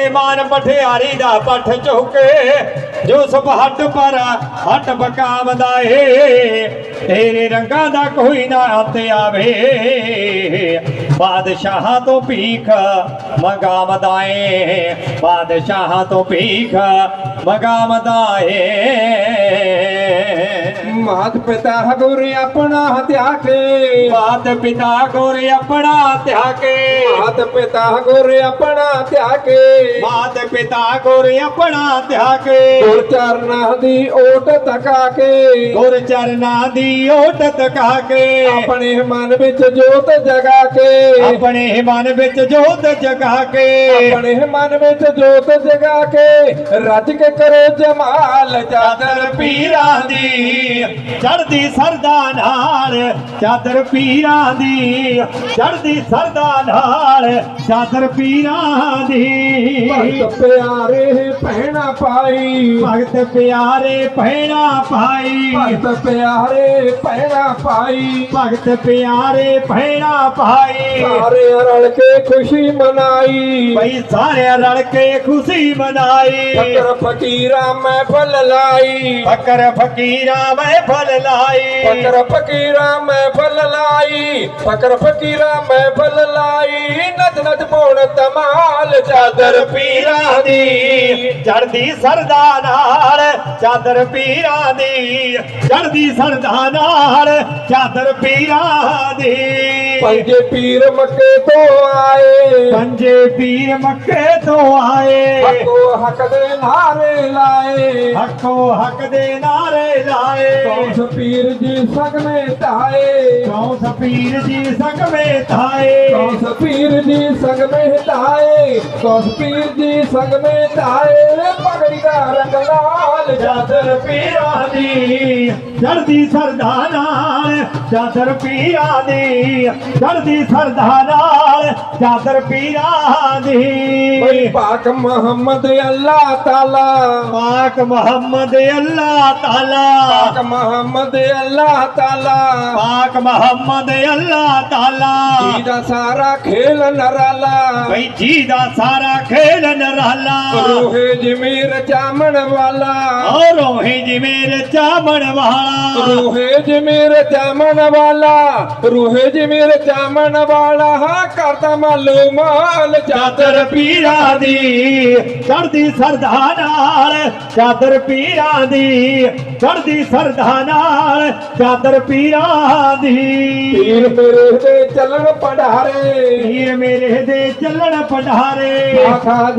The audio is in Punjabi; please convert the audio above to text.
ਬੋਲੇ ਮਾਨ ਪਠਿਆਰੀ ਦਾ ਪੱਠ ਚੁੱਕੇ ਜੋ ਹੱਟ ਪਰ ਹੱਟ ਬਕਾਵਦਾ ਏ। ਤੇਰੇ ਰੰਗਾਂ ਦਾ ਕੋਈ ਨਾ ਅੰਤ ਆਵੇ। ਬਾਦਸ਼ਾਹਾਂ ਤੋਂ ਭੀਖ ਮੰਗਾਵਦਾ ਏ। ਬਾਦਸ਼ਾਹਾਂ ਤੋਂ ਭੀਖ ਮੰਗਾਵਦਾ ਏ। ਮਾਤ ਪਿਤਾ ਗੁਰ ਆਪਣਾ ਹਤਿਆ ਕੇ ਮਾਤ ਪਿਤਾ ਗੋਰ ਆਪਣਾ ਧਿਆਕੇ ਮਾਤ ਪਿਤਾ ਗੁਰ ਆਪਣਾ ਹਤਿਆ ਕੇ ਮਾਤ ਪਿਤਾ ਗੋਰ ਆਪਣਾ ਧਿਆਕੇ ਗੁਰ ਚਰਨਾਂ ਦੀ ਓਟ ਤਕਾ ਕੇ ਗੁਰ ਚਰਨਾਂ ਦੀ ਓਟ ਤਕਾ ਕੇ ਆਪਣੇ ਮਨ ਵਿੱਚ ਜੋਤ ਜਗਾ ਕੇ ਆਪਣੇ ਮਨ ਵਿੱਚ ਜੋਤ ਜਗਾ ਕੇ ਆਪਣੇ ਮਨ ਵਿੱਚ ਜੋਤ ਜਗਾ ਕੇ ਰੱਜ ਕੇ ਕਰੋ ਜਮਾਲ ਚਾਦਰ ਪੀਰਾਂ ਦੀ। ਚੜਦੀ ਸਰਦਾ ਨਾਲ ਚਾਦਰ ਪੀਰਾਂ ਦੀ। ਚੜਦੀ ਸਰਦਾ ਨਾਲ ਚਾਦਰ ਪੀਰਾਂ ਦੀ। ਭਗਤ ਪਿਆਰੇ पाई। भगत प्यारे पहरा पाई। भक्त प्यारे पहरा पाई। भगत प्यारे पहरा पाई। सारे रल के खुशी मनाई। भाई सारे रल के खुशी मनाई। फकर फकीरा मैं फल लाई। फकर फकीरा मैं फल लाई। फकर फकीरा मैं फल लाई। फकर फकीरा मैं फल लाई। नद नद मोड़ तमाल चादर पीरा दी। चढ़ती ਚੜਦੀ ਸਰਦਾ ਨਾਲ ਚਾਦਰ ਪੀਰਾਂ ਦੀ। ਚੜਦੀ ਸਰਦਾ ਨਾਲ ਚਾਦਰ ਪੀਰਾਂ ਦੀ। ਪੰਜੇ ਪੀਰ ਮੱਕੇ ਤੋਂ ਆਏ। ਪੰਜੇ ਪੀਰ ਮੱਕੇ ਤੋਂ ਆਏ। ਹੱਕੋ ਹੱਕ ਦੇ ਨਾਰੇ ਲਾਏ। ਹੱਕੋ ਹੱਕ ਦੇ ਨਾਰੇ ਲਾਏ। ਕੌਸ ਪੀਰ ਜੀ ਸਗਨੇ ਢਾਏ ਕੌਸ ਪੀਰ ਜੀ ਸੰਗਵੇਂ ਥਾਏ ਕੌਸ ਪੀਰ ਜੀ ਸੰਗ ਮਹਿਤਾਏ ਕੌਸ ਪੀਰ ਜੀ ਸੰਗ ਮਹਿਤਾਏ ਪਗੜੀ ਦਾ ਰੰਗ ਲਾਲ ਚਾਦਰ ਪੀਰਾਂ ਦੀ ਚੜਦੀ ਸਰਦਾ ਨਾਲ ਚਾਦਰ ਪੀਰਾਂ ਦੀ ਚੜਦੀ ਸਰਦਾ ਨਾਲ ਚਾਦਰ ਪੀਰਾਂ ਬਈ ਦੀ ਪਾਕ ਮੁਹੰਮਦ ਅੱਲਾਹ ਤਾਲਾ ਪਾਕ ਮੁਹੰਮਦ ਅੱਲਾਹ ਤਾਲਾ ਪਾਕ ਮੁਹੰਮਦ ਅੱਲਾਹ ਤਾਲਾ ਪਾਕ ਮੁਹੰਮਦ ਅੱਲਾਹ ਤਾਲਾ ਜੀ ਦਾ ਸਾਰਾ ਖੇਲ ਨਰਾਲਾ ਬਈ ਜੀ ਦਾ ਸਾਰਾ ਖੇਲ ਨਰਾਲਾ ਰੋਹੇ ਜਮੀਰ ਚਾਮਣ ਵਾਲਾ। ਔ ਰੋਹੀ ਜਿਵੇਂ ਚਾਮਣ ਵਾਲਾ। ਰੂਹੇ ਜਮੀਰ ਜਾਮਣ ਵਾਲਾ। ਰੂਹੇ ਜਮੀਰ ਜਾਮਣ ਵਾਲਾ। ਹਾਂ ਕਰਦਾ ਮਾਲੂ ਮਾਲ ਚਾਦਰ ਪੀਰਾਂ ਦੀ। ਚੜਦੀ ਸਰਦਾ ਨਾਲ ਚਾਦਰ ਪੀਰਾਂ ਦੀ। ਚੜਦੀ ਸਰਦਾ ਨਾਲ ਚਾਦਰ ਪੀਰਾਂ ਦੀ। ਪੀਰ ਮੇਰੇ ਦੇ ਚੱਲਣ ਪੜਾਰੇ ਪੀਰ ਮੇਰੇ ਦੇ ਚੱਲਣ ਪਢਾਰੇ ਆਖਾ